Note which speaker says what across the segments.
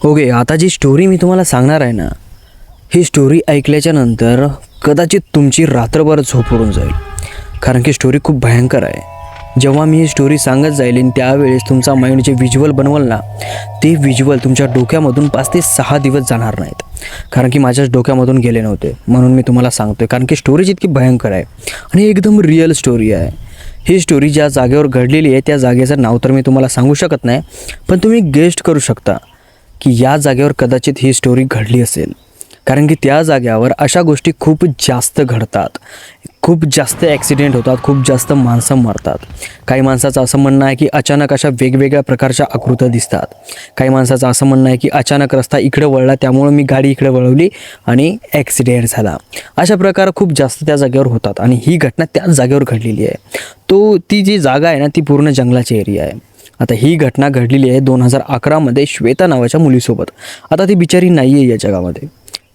Speaker 1: Okay आता जी story मी तुम्हाला सांगणार आहे ना ही स्टोरी ऐकल्याच्या नंतर कदाचित तुमची रात्रभर झोप उडून जाईल. कारण की स्टोरी खूप भयंकर आहे. जेव्हा मी ही स्टोरी सांगत जाईल आणि त्यावेळेस तुमचा माइंड जे व्हिज्युअल बनवल ना ते व्हिज्युअल तुमच्या डोक्यामधून पाच ते सहा दिवस जाणार नाहीत. कारण की माझ्याच डोक्यामधून गेले नव्हते म्हणून मी तुम्हाला सांगतोय. कारण की स्टोरी जितकी भयंकर आहे आणि एकदम रिअल स्टोरी आहे. ही स्टोरी ज्या जागेवर घडलेली आहे त्या जागेचं नाव तर मी तुम्हाला सांगू शकत नाही पण तुम्ही गेस्ट करू शकता. की या जागेवर कदाचित ही स्टोरी घडली असेल. कारण की त्या जाग्यावर अशा गोष्टी खूप जास्त घडतात. खूप जास्त ॲक्सिडेंट होतात खूप जास्त माणसं मरतात. काही माणसाचं असं म्हणणं आहे की अचानक अशा वेगवेगळ्या प्रकारच्या आकृत्या दिसतात. काही माणसाचं असं म्हणणं आहे की अचानक रस्ता इकडे वळला त्यामुळं मी गाडी इकडे वळवली आणि ॲक्सिडेंट झाला. अशा प्रकार खूप जास्त त्या जागेवर होतात आणि ही घटना त्याच जागेवर घडलेली आहे. तो ती जी जागा आहे ना ती पूर्ण जंगलाची एरिया आहे. आता ही घटना घडलेली आहे दोन हजार अकरामध्ये श्वेता नावाच्या मुलीसोबत. आता ती बिचारी नाही आहे या जगामध्ये.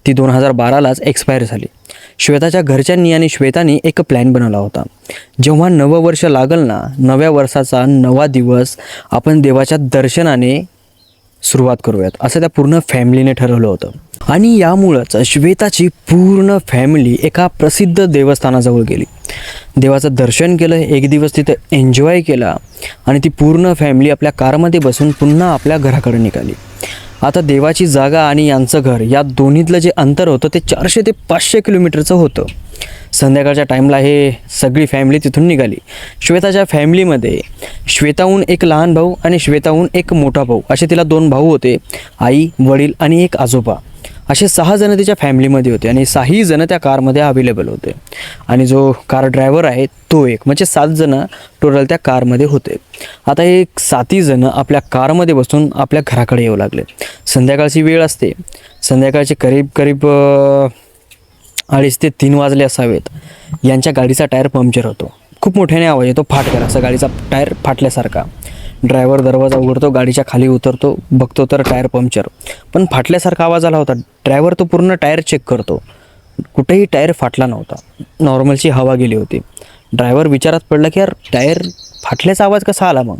Speaker 1: ती दोन हजार बारालाच एक्सपायर झाली. श्वेताच्या घरच्यांनी आणि श्वेतानी एक प्लॅन बनवला होता. जेव्हा नवं वर्ष लागल ना नव्या वर्षाचा नवा दिवस आपण देवाच्या दर्शनाने सुरुवात करूयात. असं त्या पूर्ण फॅमिलीने ठरवलं होतं. आणि यामुळंच श्वेताची पूर्ण फॅमिली एका प्रसिद्ध देवस्थानाजवळ गेली. देवाचं दर्शन केलं एक दिवस तिथं एन्जॉय केला आणि ती पूर्ण फॅमिली आपल्या कारमध्ये बसून पुन्हा आपल्या घराकडे निघाली. आता देवाची जागा आणि यांचं घर या दोन्हीतलं जे अंतर होतं ते चारशे ते पाचशे किलोमीटरचं होतं. संध्याकाळच्या टाईमला हे सगळी फॅमिली तिथून निघाली. श्वेताच्या फॅमिलीमध्ये श्वेताहून एक लहान भाऊ आणि श्वेताहून एक मोठा भाऊ. असे तिला दोन भाऊ होते आई वडील आणि एक आजोबा. असे सहा जण तिच्या फॅमिलीमध्ये होते आणि सहाही जण त्या कारमध्ये अवेलेबल होते. आणि जो कार ड्रायव्हर आहे तो एक. म्हणजे सात जण टोटल त्या कारमध्ये होते. आता हे साती जण आपल्या कारमध्ये बसून आपल्या घराकडे येऊ लागले. संध्याकाळची वेळ असते. संध्याकाळचे करीब करीब अडीच ते तीन वाजले असावेत. यांच्या गाडीचा टायर पंक्चर होतो. खूप मोठ्याने आवाज येतो फाटकर असा गाडीचा टायर फाटल्यासारखा. ड्रायव्हर दरवाजा उघडतो गाडीच्या खाली उतरतो बघतो तर टायर पंक्चर. पण फाटल्यासारखा आवाज आला होता. ड्रायव्हर तो पूर्ण टायर चेक करतो. कुठेही टायर फाटला नव्हता. नॉर्मलची हवा गेली होती. ड्रायव्हर विचारात पडला की यार टायर फाटल्याचा आवाज कसा आला मग?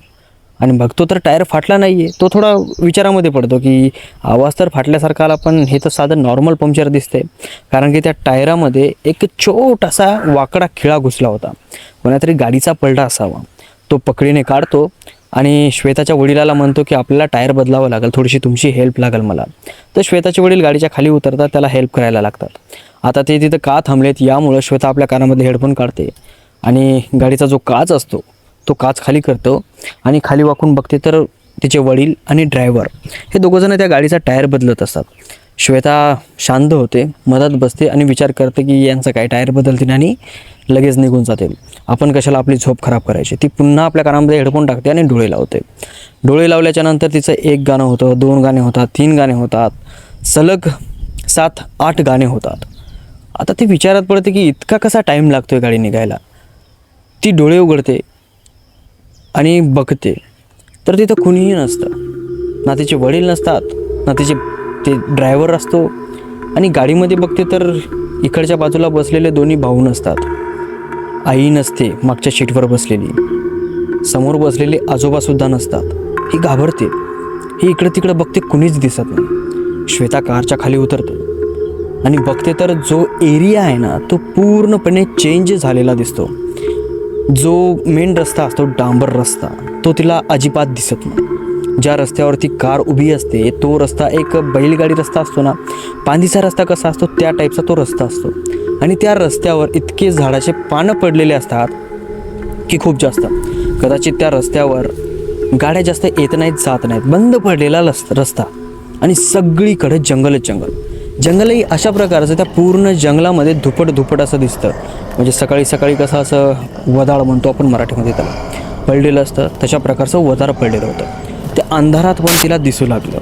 Speaker 1: आणि बघतो तर टायर फाटला नाही आहे तो थोडा विचारामध्ये पडतो की आवाज तर फाटल्यासारखा आला पण हे तर साधं नॉर्मल पंक्चर दिसते कारण की त्या टायरामध्ये एक छोटासा वाकडा खिळा घुसला होता. कोणातरी गाडीचा पलटा असावा. तो पकडीने काढतो आणि श्वेताच्या वडिलाला म्हणतो की आपल्याला टायर बदलावं लागेल थोडीशी तुमची हेल्प लागेल मला. तर श्वेताचे वडील गाडीच्या खाली उतरतात त्याला हेल्प करायला लागतात. आता ते तिथं का थांबलेत यामुळं श्वेता आपल्या कानामध्ये हेडफोन काढते. आणि गाडीचा जो काच असतो तो काच खाली करतो आणि खाली वाकून बघते तर तिचे वडील आणि ड्रायव्हर हे दोघंजणं त्या गाडीचा टायर बदलत असतात. श्वेता शांत होते मदत बसते आणि विचार करते की यांचं काय टायर बदलतील आणि लगेच निघून जाते आपण कशाला आपली झोप खराब करायची? ती पुन्हा आपल्या कानामध्ये हेडफोन टाकते आणि डोळे लावते. डोळे लावल्याच्या नंतर तिचं एक गाणं होतं दोन गाणे होतात तीन गाणे होतात सलग सात आठ गाणे होतात. आता ती विचारात पडते की इतका कसा टाईम लागतोय गाडी निघायला? ती डोळे उघडते आणि बघते. तर तिथं कुणीही नसतं. ना तिचे वडील नसतात ना तिचे ते ड्रायव्हर असतो. आणि गाडीमध्ये बघते तर इकडच्या बाजूला बसलेले दोन्ही भाऊ नसतात. आई नसते मागच्या शीटवर बसलेली. समोर बसलेले आजोबासुद्धा नसतात. ही घाबरते. ही इकडं तिकडं बघते कुणीच दिसत नाही. श्वेता कारच्या खाली उतरते. आणि बघते तर जो एरिया आहे ना तो पूर्णपणे चेंज झालेला दिसतो. जो मेन रस्ता असतो डांबर रस्ता तो तिला अजिबात दिसत नाही. ज्या रस्त्यावरती कार उभी असते तो रस्ता एक बैलगाडी रस्ता असतो ना पांदीचा रस्ता कसा असतो त्या टाईपचा तो रस्ता असतो. आणि त्या रस्त्यावर इतके झाडाचे पानं पडलेले असतात की खूप जास्त. कदाचित त्या रस्त्यावर गाड्या जास्त येत नाहीत जात नाहीत बंद पडलेला लस रस्ता. आणि सगळीकडे जंगलच जंगल. जंगलही अशा प्रकारचं त्या पूर्ण जंगलामध्ये धुपट धुपट असं दिसतं. म्हणजे सकाळी सकाळी कसं असं वदाळ म्हणतो आपण मराठीमध्ये त्याला. पडलेलं असतं तशा प्रकारचं वदार पडलेलं होतं. ते अंधारात पण तिला दिसू लागलं.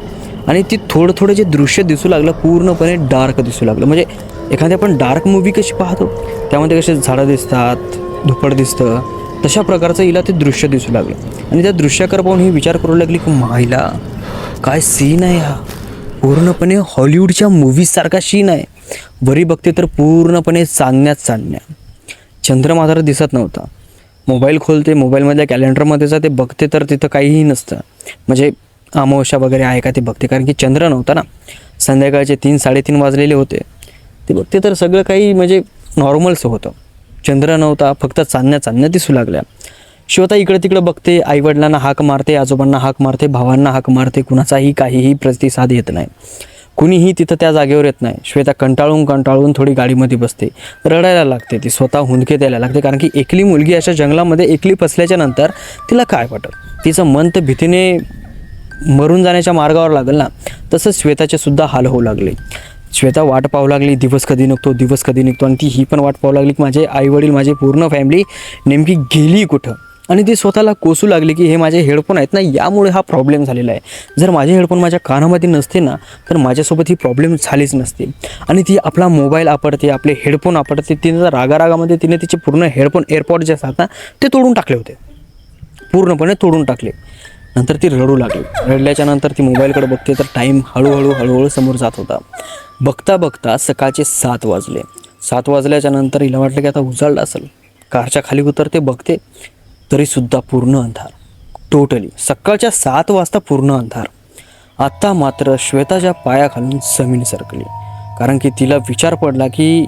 Speaker 1: आणि ती थोडं थोडं जे दृश्य दिसू लागलं पूर्णपणे डार्क दिसू लागलं. म्हणजे एखादी आपण डार्क मूवी कशी पाहतो त्यामध्ये कसे झाडं दिसतात धुपड दिसतं तशा प्रकारचं हिला ते दृश्य दिसू लागलं. आणि त्या दृश्याकडे पाहून ही विचार करू लागली की माहिला काय सीन आहे हा? पूर्णपणे हॉलिवूडच्या मूवीसारखा सीन आहे. वरी बघते तर पूर्णपणे चांदण्यात चांदण्या चंद्र मात्र दिसत नव्हता. मोबाईल खोलते मोबाईलमधल्या कॅलेंडरमध्ये जाते बघते तर तिथं काहीही नसतं. म्हणजे अमावस्या वगैरे आहे का ते बघते कारण की चंद्र नव्हता ना. संध्याकाळचे तीन साडेतीन वाजलेले होते. ते बघते तर सगळं काही म्हणजे नॉर्मलचं होतं. चंद्र नव्हता फक्त चांदण्या चांदण्या दिसू लागल्या. शिवता इकडे तिकडे बघते आईवडिलांना हाक मारते आजोबांना हाक मारते भावांना हाक मारते कुणाचाही काहीही प्रतिसाद येत नाही. कुणीही तिथं त्या जागेवर येत नाही. श्वेता कंटाळून कंटाळून थोडी गाडीमध्ये बसते. रडायला लागते. ती स्वतः हुंदके द्यायला लागते. कारण की एकली मुलगी अशा जंगलामध्ये एकली फसल्याच्या नंतर तिला काय वाटत? तिचं मन तर भीतीने मरून जाण्याच्या मार्गावर लागेल ना? तसंच श्वेताचे सुद्धा हाल होऊ लागले. श्वेता वाट पाहू लागली. दिवस कधी निघतो दिवस कधी निघतो. आणि ती ही पण वाट पाहू लागली की माझे आईवडील माझी पूर्ण फॅमिली नेमकी गेली कुठं? आणि ती स्वतःला कोसू लागली की हे माझे हेडफोन आहेत ना यामुळे हा प्रॉब्लेम झालेला आहे. जर माझे हेडफोन माझ्या कानामध्ये नसते ना तर माझ्यासोबत ही प्रॉब्लेम झालीच नसते. आणि ती आपला मोबाईल आपडते आपले हेडफोन आपडते तिने रागारागामध्ये तिने तिचे पूर्ण हेडफोन एअरपॉड जे असतात ना ते तोडून टाकले होते. पूर्णपणे तोडून टाकले. नंतर ती रडू लागली. रडल्याच्या नंतर ती मोबाईलकडे बघते तर टाईम हळूहळू हळूहळू समोर जात होता. बघता बघता सकाळचे सात वाजले. सात वाजल्याच्या नंतर हिला वाटलं की आता उजाळलं असेल. कारच्या खाली उतरते बघते. तरीसुद्धा पूर्ण अंधार. टोटली सकाळच्या सात वाजता पूर्ण अंधार. आत्ता मात्र श्वेताच्या पायाखालून जमीन सरकली. कारण की तिला विचार पडला की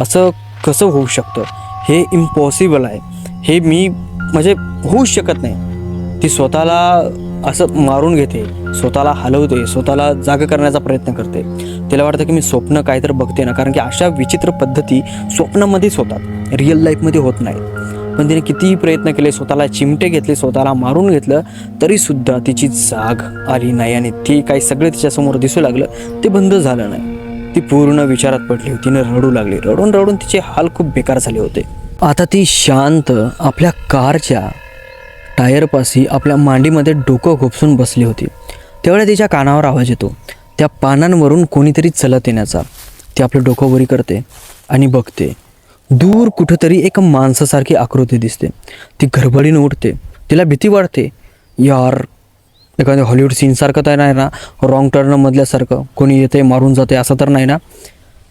Speaker 1: असं कसं होऊ शकतं? हे इम्पॉसिबल आहे. हे मी म्हणजे होऊ शकत नाही. ती स्वतःला असं मारून घेते स्वतःला हलवते स्वतःला जाग करण्याचा प्रयत्न करते. तिला वाटतं की मी स्वप्न काय तर बघते ना कारण की अशा विचित्र पद्धती स्वप्नामध्येच होतात. रिअल लाईफमध्ये होत नाही पण तिने कितीही प्रयत्न केले स्वतःला चिमटे घेतले स्वतःला मारून घेतलं तरीसुद्धा तिची जाग आली नाही आणि ती काही सगळे तिच्यासमोर दिसू लागलं. ते बंद झालं नाही. ती पूर्ण विचारात पडली तिने रडू लागली. रडून रडून तिचे हाल खूप बेकार झाले होते. आता ती शांत आपल्या कारच्या टायरपाशी आपल्या मांडीमध्ये डोकं घोपसून बसली होती. तेवढ्या तिच्या कानावर आवाज येतो. त्या पानांवरून कोणीतरी चलत येण्याचा. ती आपलं डोकं वरी करते आणि बघते. दूर कुठंतरी एक माणसासारखी आकृती दिसते. ती घरबडीनं उठते तिला भीती वाटते. यार एखाद्या हॉलिवूड सीनसारखं तर नाही ना? रॉंग टर्नमधल्यासारखं कोणी येते मारून जाते असं तर नाही ना?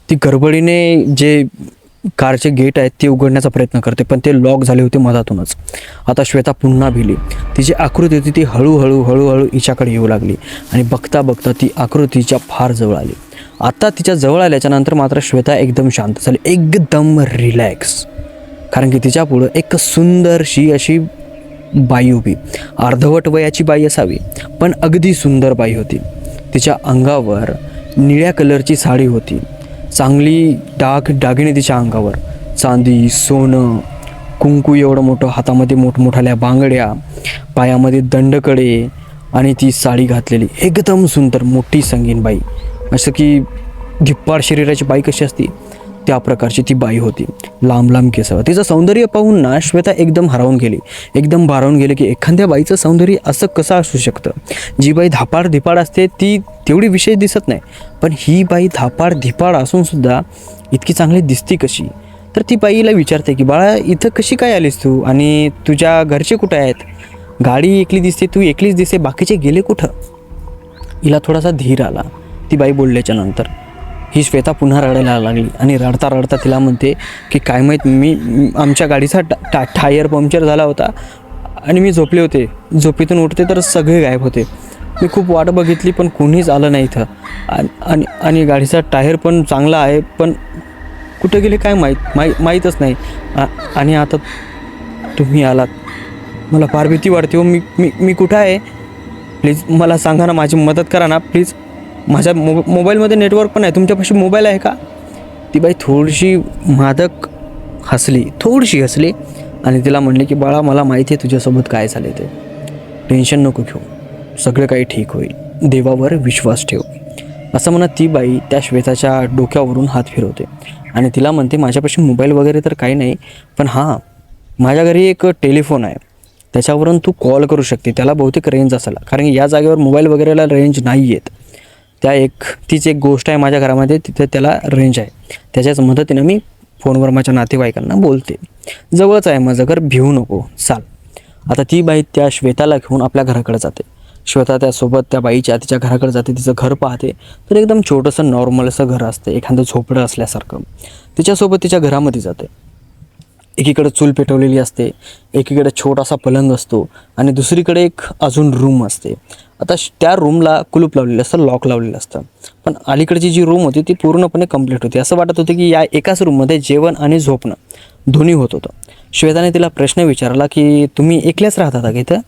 Speaker 1: ती गडबडीने जे कारचे गेट आहेत ते उघडण्याचा प्रयत्न करते पण ते लॉक झाले होते मधातूनच. आता श्वेता पुन्हा भिली. तिची आकृती होती ती हळूहळू हळूहळू हिच्याकडे येऊ लागली. आणि बघता बघता ती आकृतीच्या फार जवळ आली. आता तिच्या जवळ आल्याच्यानंतर मात्र श्वेता एकदम शांत झाली. एकदम रिलॅक्स कारण की तिच्या पुढं एक सुंदरशी अशी बाई उभी. अर्धवट वयाची बाई असावी पण अगदी सुंदर बाई होती. तिच्या अंगावर निळ्या कलरची साडी होती. चांगली डाग डागिणी तिच्या अंगावर. चांदी सोनं कुंकू एवढं मोठं हातामध्ये मोठमोठाल्या बांगड्या पायामध्ये दंडकडे आणि ती साडी घातलेली. एकदम सुंदर मोठी संगीन बाई. असं की धिप्पाड शरीराची बाई कशी असती त्या प्रकारची ती बाई होती. लांब लांब केसावर. तिचं सौंदर्य पाहून ना श्वेता एकदम हरवून गेली. एकदम भारावून गेली की एखाद्या बाईचं सौंदर्य असं कसं असू शकतं? जी बाई धापाड धिपाड असते ती तेवढी विशेष दिसत नाही. पण ही बाई धापाड धिपाड असूनसुद्धा इतकी चांगली दिसती कशी? तर ती बाईला विचारते की बाळा इथं कशी काय आलीस तू? आणि तुझ्या घरचे कुठे आहेत? गाडी एकली दिसते तू एकलीच दिसते बाकीचे गेले कुठं? हिला थोडासा धीर आला. ती बाई बोलल्याच्या नंतर ही श्वेता पुन्हा रडायला लागली आणि रडता रडता तिला म्हणते की काय माहीत मी आमच्या गाडीचा टा टा टायर पंक्चर झाला होता आणि मी झोपले होते. झोपेतून उठते तर सगळे गायब होते. मी खूप वाट बघितली पण कोणीच आलं नाही इथं. आणि आणि आणि गाडीचा टायर पण चांगला आहे पण कुठं गेले काय माहीत? माही माहीतच नाही. आणि आता तुम्ही आलात. मला फार भीती वाटते हो. मी मी मी कुठं आहे? प्लीज मला सांगा ना माझी मदत करा ना प्लीज. माझ्या मो मोबाईलमध्ये नेटवर्क पण आहे. तुमच्यापाशी मोबाईल आहे का? ती बाई थोडीशी मादक हसली थोडीशी हसली आणि तिला म्हणले की बाळा मला माहिती आहे तुझ्यासोबत काय झाले ते. टेन्शन नको घेऊ. सगळं काही ठीक होईल. देवावर विश्वास ठेव. असं म्हणत ती बाई त्या श्वेताच्या डोक्यावरून हात फिरवते आणि तिला म्हणते माझ्यापाशी मोबाईल वगैरे तर काही नाही पण हां माझ्या घरी एक टेलिफोन आहे. त्याच्यावरून तू कॉल करू शकते. त्याला बहुतेक रेंज असेल. कारण की या जागेवर मोबाईल वगैरेला रेंज नाही आहेत त्या एक तीच एक गोष्ट आहे माझ्या घरामध्ये तिथे त्याला रेंज आहे. त्याच्याच मदतीनं मी फोनवर माझ्या नातेवाईकांना बोलते. जवळच आहे माझं घर भिवू नको. चाल. आता ती बाई त्या श्वेताला घेऊन आपल्या घराकडे जाते. श्वेता त्यासोबत त्या बाईच्या तिच्या घराकडे जाते तिचं घर पाहते. तर एकदम छोटंसं नॉर्मल असं घर असतं एखादं झोपडं असल्यासारखं. तिच्यासोबत तिच्या घरामध्ये जाते. एकीकडे चूल पेटवलेली असते एकीकडे छोटासा पलंग असतो आणि दुसरीकडे एक अजून रूम असते. आता श- त्या रूमला कुलूप लावलेलं असतं लॉक लावलेलं असतं. पण अलीकडची जी रूम होती ती पूर्णपणे कंप्लीट होती. असं वाटत होतं की या एकाच रूममध्ये जेवण आणि झोपणं दोन्ही होत होतं. श्वेताने तिला प्रश्न विचारला की तुम्ही एकल्याच राहता का इथं?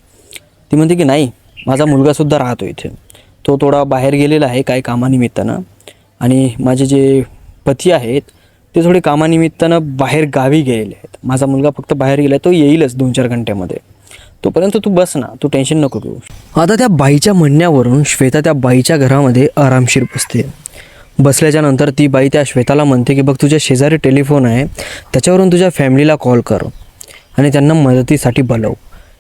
Speaker 1: ती म्हणते की नाही माझा मुलगासुद्धा राहतो इथे. तो थोडा बाहेर गेलेला आहे काही कामानिमित्तानं आणि माझे जे पती आहेत ते थोडे कामानिमित्तानं बाहेर गावी गेलेले आहेत. माझा मुलगा फक्त बाहेर गेला तो येईलच दोन चार घंट्यामध्ये. तोपर्यंत तू बस ना तू टेन्शन नको घेऊ. आता त्या बाईच्या म्हणण्यावरून श्वेता त्या बाईच्या घरामध्ये आरामशीर बसते. बसल्याच्या नंतर ती बाई त्या श्वेताला म्हणते की बघ तुझ्या शेजारी टेलिफोन आहे त्याच्यावरून तुझ्या फॅमिलीला कॉल कर आणि त्यांना मदतीसाठी बोलव.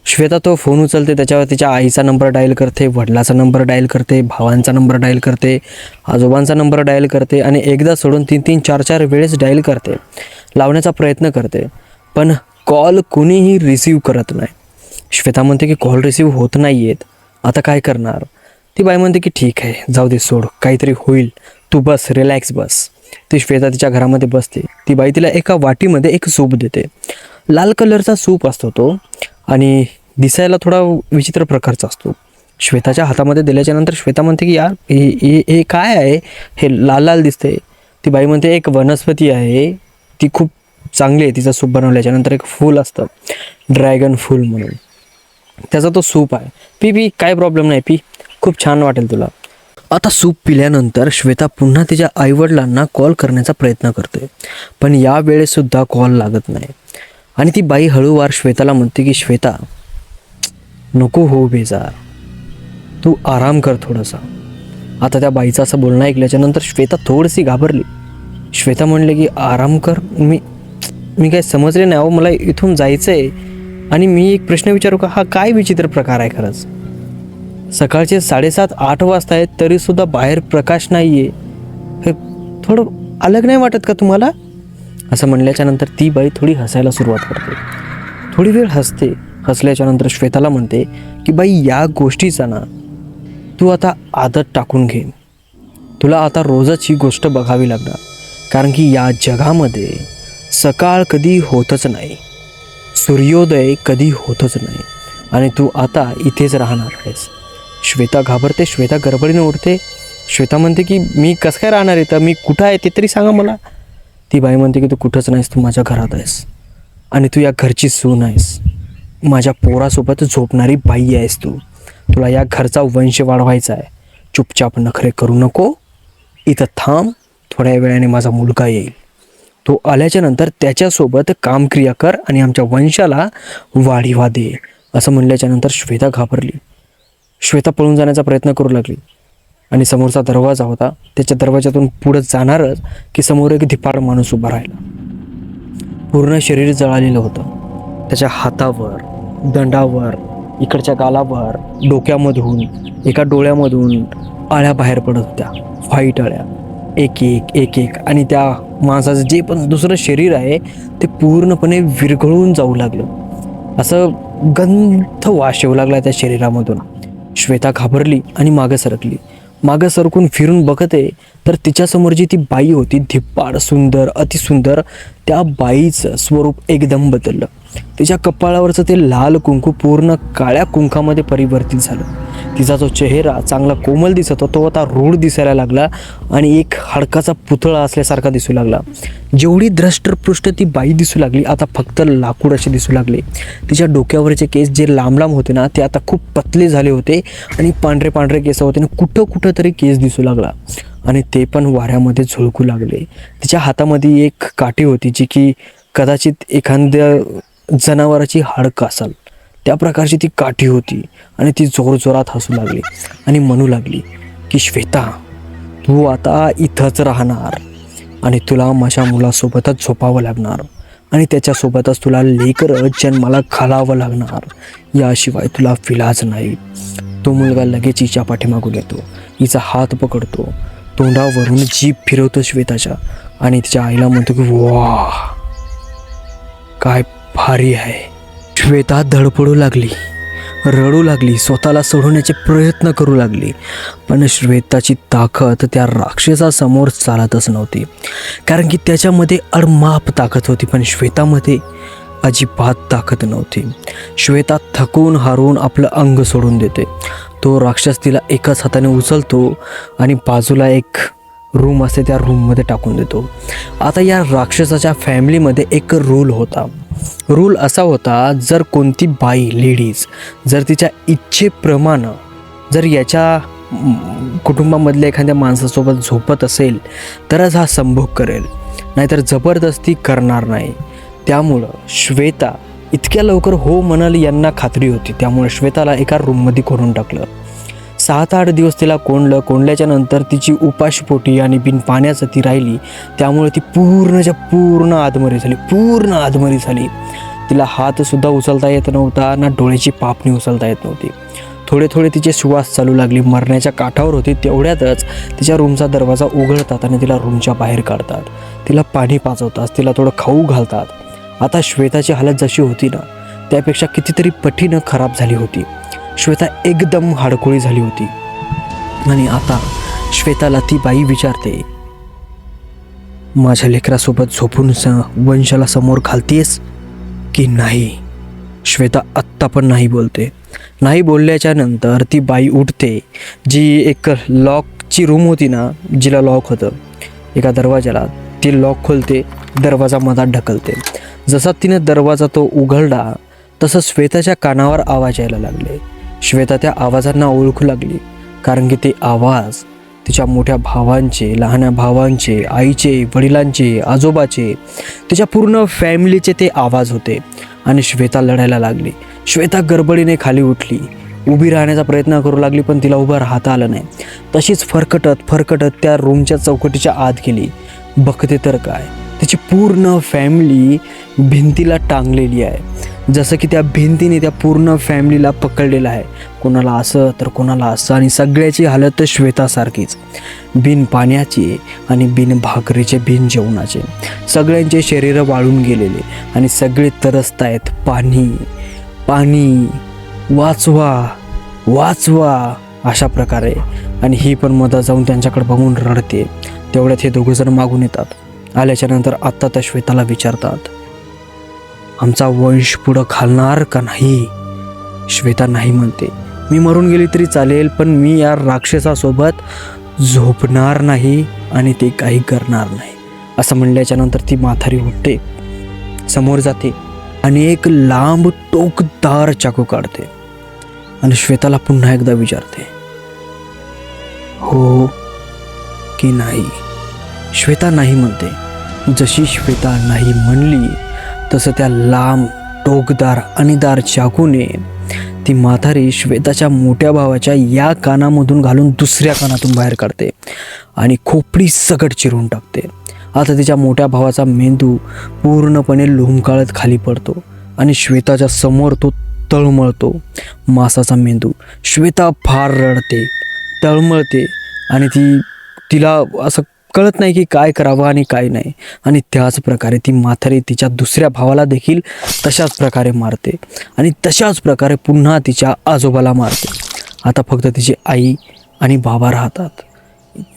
Speaker 1: श्वेता तो फोन उचलते त्याच्यावर तिच्या आईचा नंबर डायल करते वडिलाचा नंबर डायल करते भावांचा नंबर डायल करते आजोबांचा नंबर डायल करते आणि एकदा सोडून तीन तीन चार चार वेळेस डायल करते. लावण्याचा प्रयत्न करते पण कॉल कुणीही रिसीव करत नाही. श्वेता म्हणते की कॉल रिसीव्ह होत नाही आहेत आता काय करणार? ती बाई म्हणते की ठीक आहे जाऊ दे सोड. काहीतरी होईल. तू बस रिलॅक्स बस. ती श्वेता तिच्या घरामध्ये बसते. ती बाई तिला एका वाटीमध्ये एक सूप देते. लाल कलरचा सूप असतो तो. आणि दिसायला थोडा विचित्र प्रकारचा असतो. श्वेताच्या हातामध्ये दिल्याच्या नंतर श्वेता म्हणते की यार हे हे काय आहे? हे लाल लाल दिसते ती बाई म्हणते एक वनस्पती आहे. ती खूप चांगली आहे. तिचा सूप बनवल्याच्या नंतर एक फूल असतं. ड्रॅगन फूल म्हणून. त्याचा तो सूप आहे. पी पी काय प्रॉब्लेम नाही पी. खूप छान वाटेल तुला. आता सूप पिल्यानंतर श्वेता पुन्हा तिच्या आईवडिलांना कॉल करण्याचा प्रयत्न करते. पण यावेळेसुद्धा कॉल लागत नाही. आणि ती बाई हळूवार श्वेताला म्हणते की श्वेता नको हो बेजार. तू आराम कर थोडासा. आता त्या बाईचं असं बोलणं ऐकल्याच्यानंतर श्वेता थोडीशी घाबरली. श्वेता म्हणले की आराम कर. मी मी काय समजले नाही अहो. मला इथून जायचं आहे आणि मी एक प्रश्न विचारू का? हा काय विचित्र प्रकार आहे खरंच? सकाळचे साडेसात आठ वाजता आहेत तरीसुद्धा बाहेर प्रकाश नाही आहे हे थोडं अलग नाही वाटत का तुम्हाला? असं म्हणल्याच्या नंतर ती बाई थोडी हसायला सुरुवात करते. थोडी वेळ हसते हसल्याच्या नंतर श्वेताला म्हणते की बाई या गोष्टीचा ना तू आता आदत टाकून घे. तुला आता रोजच ही गोष्ट बघावी लागणार. कारण की या जगामध्ये सकाळ कधी होतच नाही सूर्योदय कधी होतच नाही आणि तू आता इथेच राहणार आहेस. श्वेता घाबरते श्वेता गडबडीने उठते श्वेता म्हणते की मी कसं काय राहणार आहे तर मी कुठं आहे ते तरी सांगा मला. ती बाई म्हणते की तू कुठंच नाहीस तू माझ्या घरात आहेस. आणि तू या घरची सून आहेस. माझ्या पोरासोबत झोपणारी बाई आहेस तू. तुला या घरचा वंश वाढवायचा आहे. चुपचाप नखरे करू नको. इथं थांब. थोड्या वेळाने माझा मुलगा येईल. तो आल्याच्यानंतर त्याच्यासोबत कामक्रिया कर आणि आमच्या वंशाला वाढीवा दे असं म्हणल्याच्या नंतर श्वेता घाबरली. श्वेता पळून जाण्याचा प्रयत्न करू लागली. आणि समोरचा दरवाजा होता त्याच्या दरवाजातून पुढं जाणारच की समोर एक धिपाड माणूस उभा राहिला. पूर्ण शरीर जळालेलं होतं. त्याच्या हातावर दंडावर इकडच्या गालावर डोक्यामधून एका डोळ्यामधून आळ्या बाहेर पडत होत्या. व्हाईट आळ्या. एक एक एक एक. आणि त्या माणसाचं जे पण दुसरं शरीर आहे ते पूर्णपणे विरघळून जाऊ लागलं. असं गंध वास येऊ लागला त्या शरीरामधून. श्वेता घाबरली आणि मागं सरकली. मागं सरकून फिरून बघते तर तिच्यासमोर जी ती बाई होती धिप्पाड सुंदर अतिसुंदर. त्या बाईचं स्वरूप एकदम बदललं. तिच्या कपाळावरचं ते लाल कुंकू पूर्ण काळ्या कुंकामध्ये परिवर्तित झालं. तिचा जो चेहरा चांगला कोमल दिसत होता तो आता रूढ दिसायला लागला आणि एक हाडकाचा पुतळा असल्यासारखा दिसू लागला. जेवढी द्रष्टपृष्ट ती बाई दिसू लागली आता फक्त लाकूड असे दिसू लागले. तिच्या डोक्यावरचे केस जे लांब लांब होते ना ते आता खूप पतले झाले होते आणि पांढरे पांढरे केस होते आणि कुठं कुठं तरी केस दिसू लागला. आणि ते पण वाऱ्यामध्ये झुळकू लागले. तिच्या हातामध्ये एक काठी होती जी की कदाचित एखाद्या जनावराची हाडकं असाल त्या प्रकारची ती काठी होती आणि ती जोरजोरात हसू लागली आणि म्हणू लागली की श्वेता तू आता इथंच राहणार आणि तुला माझ्या मुलासोबतच झोपावं लागणार आणि त्याच्यासोबतच तुला लेकर जन्माला घालावं लागणार. याशिवाय तुला विलाज नाही. तो मुलगा लगेच हिच्या पाठीमागून येतो. हिचा हात पकडतो. तोंडावरून जीभ फिरवतो श्वेताच्या आणि तिच्या आईला म्हणतो की वा काय भारी आहे. श्वेता धडपडू लागली. रडू लागली. स्वतःला सोडवण्याचे प्रयत्न करू लागली. पण श्वेताची ताकद त्या राक्षसासमोर चालतच नव्हती. कारण की त्याच्यामध्ये अडमाप ताकद होती पण श्वेतामध्ये अजिबात ताकद नव्हती. श्वेता थकून हारून आपलं अंग सोडून देते. तो राक्षस तिला एकाच हाताने उचलतो आणि बाजूला एक रूम असते त्या रूममध्ये टाकून देतो. आता या राक्षसाच्या फॅमिलीमध्ये एक रूल होता. रूल असा होता जर कोणती बाई लेडीज जर तिच्या इच्छेप्रमाणे जर याच्या कुटुंबामधल्या एखाद्या माणसासोबत झोपत असेल तरच हा संभोग करेल. नाहीतर जबरदस्ती करणार नाही. त्यामुळं श्वेता इतक्या लवकर हो म्हणाल यांना खात्री होती. त्यामुळे श्वेताला एका रूममध्ये करून टाकलं. सात आठ दिवस तिला कोंडलं. कोंडल्याच्या नंतर तिची उपाशीपोटी आणि बिन पाण्याचं ती राहिली. त्यामुळे ती पूर्णच्या पूर्ण आदमरी झाली. पूर्ण आदमरी झाली. तिला हातसुद्धा उचलता येत नव्हता ना डोळ्याची पापणी उचलता येत नव्हती. थोडे थोडे तिचे श्वास चालू लागले. मरण्याच्या काठावर होती तेवढ्यातच तिच्या रूमचा दरवाजा उघडतात आणि तिला रूमच्या बाहेर काढतात. तिला पाणी पाजवतात. तिला थोडं खाऊ घालतात. आता श्वेताची हालत जशी होती ना त्यापेक्षा कितीतरी पटीनं खराब झाली होती. श्वेता एकदम हाडकोळी झाली होती. आणि आता श्वेताला ती बाई विचारते माझ्या लेकरासोबत झोपून स वंशाला समोर घालतेस की नाही? श्वेता आत्ता पण नाही बोलते. नाही बोलल्याच्या नंतर ती बाई उठते जी एक लॉकची रूम होती ना जिला लॉक होतं. एका दरवाजाला ती लॉक खोलते दरवाजा मधात ढकलते. जसा तिने दरवाजा तो उघडला तसं श्वेताच्या कानावर आवाज यायला लागले. श्वेता त्या आवाजांना ओळखू लागली. कारण की ते आवाज तिच्या मोठ्या भावांचे लहान्या भावांचे आईचे वडिलांचे आजोबाचे तिच्या पूर्ण फॅमिलीचे ते आवाज होते. आणि श्वेता लढायला लागली. श्वेता गडबडीने खाली उठली. उभी राहण्याचा प्रयत्न करू लागली पण तिला उभं राहता आलं नाही. तशीच फरकटत फरकटत त्या रूमच्या चौकटीच्या आत गेली. बघते तर काय? तिची पूर्ण फॅमिली भिंतीला टांगलेली आहे. जसं की त्या भिंतीने त्या पूर्ण फॅमिलीला पकडलेलं आहे. कोणाला असं तर कोणाला असं आणि सगळ्याची हालत श्वेतासारखीच. बिन पाण्याची आणि बिन भाकरीचे बिन जेवणाचे. सगळ्यांचे शरीर वाळून गेलेले आणि सगळे तरसत आहेत. पाणी पाणी वाचवा वाचवा अशा प्रकारे. आणि ही पण मदत जाऊन त्यांच्याकडे बघून रडते. तेवढ्यात हे दोघंजण मागून येतात. आल्याच्यानंतर आत्ता त्या श्वेताला विचारतात. आमचा वंश पुढं घालणार का नाही? श्वेता नाही म्हणते. मी मरून गेली तरी चालेल पण मी या राक्षसासोबत झोपणार नाही आणि ते काही करणार नाही. असं म्हणल्याच्या नंतर ती माथारी उठते समोर जाते आणि एक लांब टोकदार चाकू काढते आणि श्वेताला पुन्हा एकदा विचारते हो की नाही? श्वेता नाही म्हणते. जशी श्वेता नाही म्हणली तसं त्या लांब टोकदार अणीदार चाकूने ती म्हातारी श्वेताच्या मोठ्या भावाच्या या कानामधून घालून दुसऱ्या कानातून बाहेर काढते आणि खोपडी सकट चिरून टाकते. आता तिच्या मोठ्या भावाचा मेंदू पूर्णपणे लोंबकाळत खाली पडतो आणि श्वेताच्या समोर तो तळमळतो मासाचा मेंदू. श्वेता फार रडते तळमळते आणि ती तिला असं कळत नाही की काय करावं आणि काय नाही. आणि त्याच प्रकारे ती म्हातारी तिच्या दुसऱ्या भावाला देखील तशाच प्रकारे मारते. आणि तशाच प्रकारे पुन्हा तिच्या आजोबाला मारते. आता फक्त तिची आई आणि बाबा राहतात.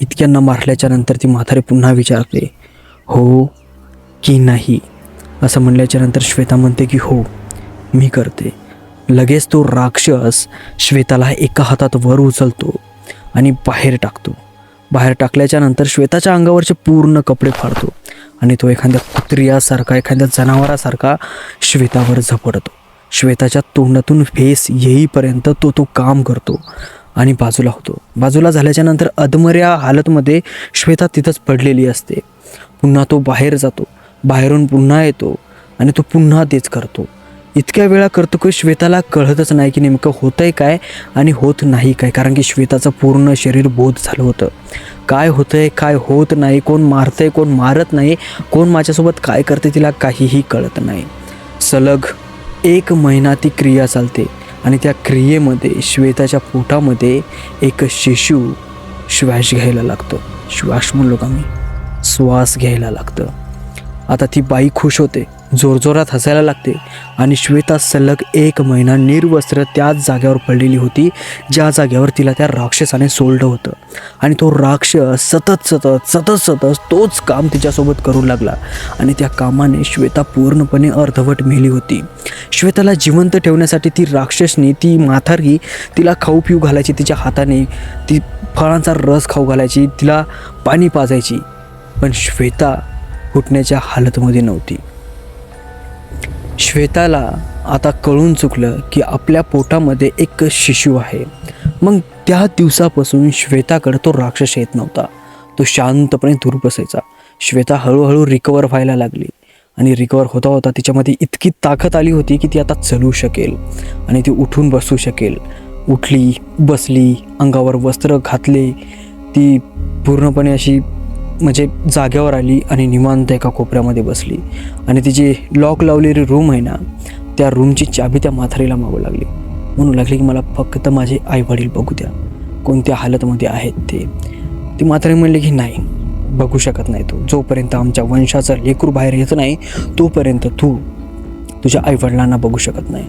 Speaker 1: इतक्यांना मारल्याच्या नंतर ती म्हातारी पुन्हा विचारते हो की नाही? असं म्हणल्याच्या नंतर श्वेता म्हणते की हो मी करते. लगेच तो राक्षस श्वेताला एका हातात वर उचलतो आणि बाहेर टाकतो. बाहेर टाकल्याच्या नंतर श्वेताच्या अंगावरचे पूर्ण कपडे फाडतो आणि तो एखाद्या कुत्र्यासारखा एखाद्या जनावरासारखा श्वेतावर झपडतो. श्वेताच्या तोंडातून फेस येईपर्यंत तो तो काम करतो आणि बाजूला होतो. बाजूला झाल्याच्यानंतर अधमऱ्या हालतमध्ये श्वेता तिथंच पडलेली असते. पुन्हा तो बाहेर जातो. बाहेरून पुन्हा येतो आणि तो पुन्हा तेच करतो. इतक्या वेळा करतो की श्वेताला कळतच नाही की नेमकं होतंय काय आणि होत नाही काय कारण की श्वेताचं पूर्ण शरीर बोध झालं होतं. काय होतंय काय होत नाही कोण मारतंय कोण मारत नाही कोण माझ्यासोबत काय करते तिला काहीही कळत नाही. सलग एक महिना ती क्रिया चालते आणि त्या क्रियेमध्ये श्वेताच्या पोटामध्ये एक शिशू श्वास घ्यायला लागतो. श्वास म्हणलो का मी? श्वास घ्यायला लागतं. आता ती बाई खुश होते. जोरजोरात हसायला लागते. आणि श्वेता सलग एक महिना निर्वस्त्र त्याच जाग्यावर पडलेली होती ज्या जागेवर तिला त्या राक्षसाने सोडलं होतं. आणि तो राक्षस सतत सतत सतत सतत तोच काम तिच्यासोबत करू लागला. आणि त्या कामाने श्वेता पूर्णपणे अर्धवट मेली होती. श्वेताला जिवंत ठेवण्यासाठी ती राक्षसनी ती माथारगी तिला खाऊ पिऊ घालायची तिच्या हाताने ती फळांचा रस खाऊ घालायची तिला पाणी पाजायची. पण श्वेता फुटण्याच्या हालतमध्ये नव्हती. श्वेताला आता कळून चुकलं की आपल्या पोटामध्ये एक शिशू आहे. मग त्या दिवसापासून श्वेताकडे तो राक्षस येत नव्हता. तो शांतपणे दूर बसायचा. श्वेता हळूहळू रिकवर व्हायला लागली. आणि रिकवर होता होता तिच्यामध्ये इतकी ताकद आली होती की ती आता चलू शकेल. आणि ती उठून बसू शकेल. उठली बसली अंगावर वस्त्र घातले. ती पूर्णपणे अशी म्हणजे जाग्यावर आली आणि निवांत एका कोपऱ्यामध्ये बसली. आणि तिची लॉक लावलेली रूम आहे ना त्या रूमची चाबी त्या माथारीला मागू लागली. म्हणू लागली की मला फक्त माझे आईवडील बघू द्या. कोणत्या हालतमध्ये आहेत ते. ती म्हातारी म्हणली की नाही बघू शकत नाही तू. जोपर्यंत आमच्या वंशाचं लेकरू बाहेर येत नाही तोपर्यंत तू तुझ्या आईवडिलांना बघू शकत नाही.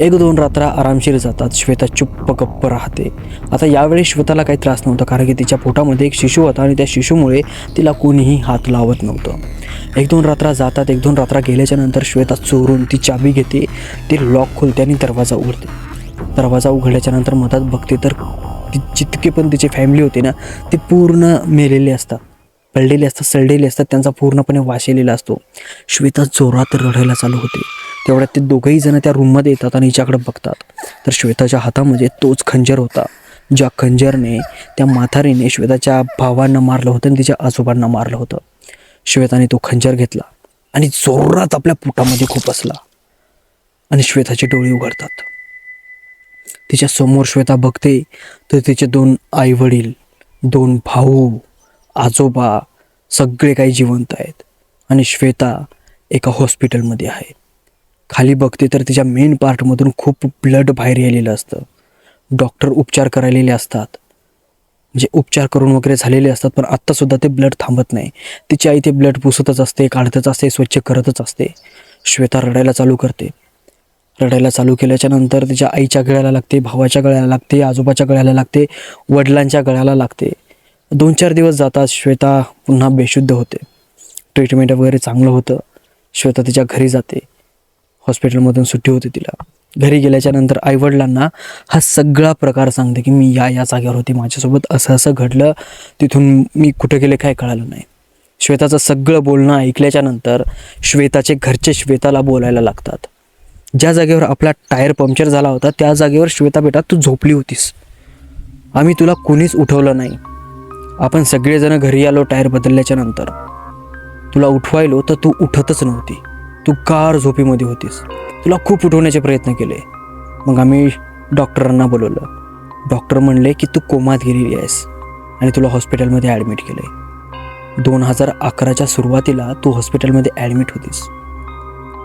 Speaker 1: एक दोन रात्र आरामशीर जातात. श्वेता चुप्प गप्प राहते. आता यावेळी श्वेताला काही त्रास नव्हता कारण की तिच्या पोटामध्ये एक शिशू होता आणि त्या शिशूमुळे तिला कोणीही हात लावत नव्हतं. एक दोन रात्र जातात एक दोन रात्र गेल्याच्यानंतर श्वेता चोरून ती चाबी घेते. ती लॉक खोलते आणि दरवाजा उघडते. दरवाजा उघडल्याच्या नंतर मधात बघते तर ती जितके पण तिची फॅमिली होती ना ती पूर्ण मेलेली असतात. पडलेले असतात सडलेले असतात त्यांचा पूर्णपणे वाशिलेला असतो. श्वेता जोरात रडायला चालू होते. तेवढ्यात ते दोघंही जण त्या रूममध्ये येतात आणि हिच्याकडे बघतात. तर श्वेताच्या हातामध्ये तोच खंजर होता ज्या खंजरने त्या माथारीने श्वेताच्या भावांना मारलं होतं आणि तिच्या आजोबांना मारलं होतं. श्वेताने तो खंजर घेतला आणि जोरात आपल्या पोटामध्ये खूप असला आणि श्वेताचे डोळे उघडतात. तिच्या समोर श्वेता बघते तर तिचे दोन आई वडील दोन भाऊ आजोबा सगळे काही जिवंत आहेत आणि श्वेता एका हॉस्पिटलमध्ये आहे. खाली बघते तर तिच्या मेन पार्टमधून खूप ब्लड बाहेर यायलेलं असतं. डॉक्टर उपचार करायलेले असतात. म्हणजे उपचार करून वगैरे झालेले असतात पण आत्तासुद्धा ते ब्लड थांबत नाही. तिची आई ते ब्लड पुसतच असते काढतच असते स्वच्छ करतच असते. श्वेता रडायला चालू करते. रडायला चालू केल्याच्यानंतर तिच्या आईच्या गळ्याला लागते भावाच्या गळ्याला लागते आजोबाच्या गळ्याला लागते वडिलांच्या गळ्याला लागते. दोन चार दिवस जातात श्वेता पुन्हा बेशुद्ध होते. ट्रीटमेंट वगैरे चांगलं होतं. श्वेता तिच्या घरी जाते. हॉस्पिटलमधून सुट्टी होती तिला. घरी गेल्याच्यानंतर आईवडिलांना हा सगळा प्रकार सांगते की मी या या जागेवर होती माझ्यासोबत असं असं घडलं तिथून मी कुठे गेले काय कळालं नाही. श्वेताचं सगळं बोलणं ऐकल्याच्या नंतर श्वेताचे घरचे श्वेताला बोलायला लागतात. ज्या जागेवर आपला टायर पंक्चर झाला होता त्या जागेवर श्वेता बेटा तू झोपली होतीस. आम्ही तुला कोणीच उठवलं नाही. आपण सगळेजण घरी आलो टायर बदलल्याच्या नंतर. तुला उठवायलो तर तू उठतच नव्हती. तू गार झोपीमध्ये होतीस. तुला खूप उठवण्याचे प्रयत्न केले. मग आम्ही डॉक्टरांना बोलवलं. डॉक्टर म्हणले की तू कोमात गेलेली आहेस आणि तुला हॉस्पिटलमध्ये ॲडमिट केलं आहे दोन हजार अकराच्या सुरुवातीला तू हॉस्पिटलमध्ये ॲडमिट होतीस.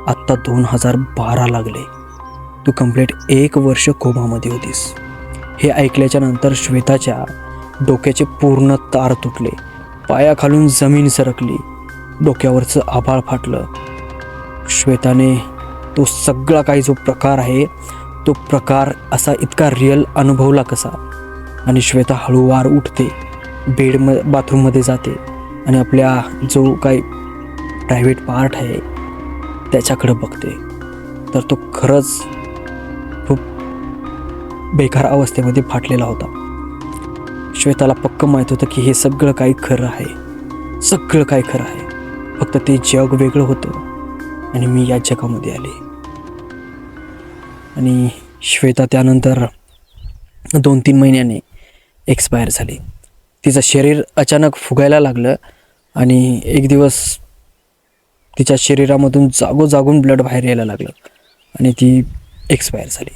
Speaker 1: आत्ता दोन हजार बारा लागले. तू कंप्लीट एक वर्ष कोमामध्ये होतीस. हे ऐकल्याच्या नंतर श्वेताच्या डोक्याचे पूर्ण तार तुटले. पायाखालून जमीन सरकली. डोक्यावरचं आभाळ फाटलं. श्वेताने तो सगळा काही जो प्रकार आहे तो प्रकार असा इतका रिअल अनुभवला कसा? आणि श्वेता हळूवार उठते बेड म बाथरूममध्ये जाते आणि आपल्या जो काही प्रायव्हेट पार्ट आहे त्याच्याकडं बघते. तर तो खरंच खूप बेकार अवस्थेमध्ये फाटलेला होता. श्वेताला पक्क माहीत होतं की हे सगळं काही खरं आहे. सगळं काही खरं आहे. फक्त ते जग वेगळं होतं. आणि मी या जगामध्ये आले. आणि श्वेता त्यानंतर दोन तीन महिन्याने एक्सपायर झाली. तिचं शरीर अचानक फुगायला लागलं आणि एक दिवस तिच्या शरीरामधून जागोजागून ब्लड बाहेर यायला लागलं आणि ती एक्सपायर झाली.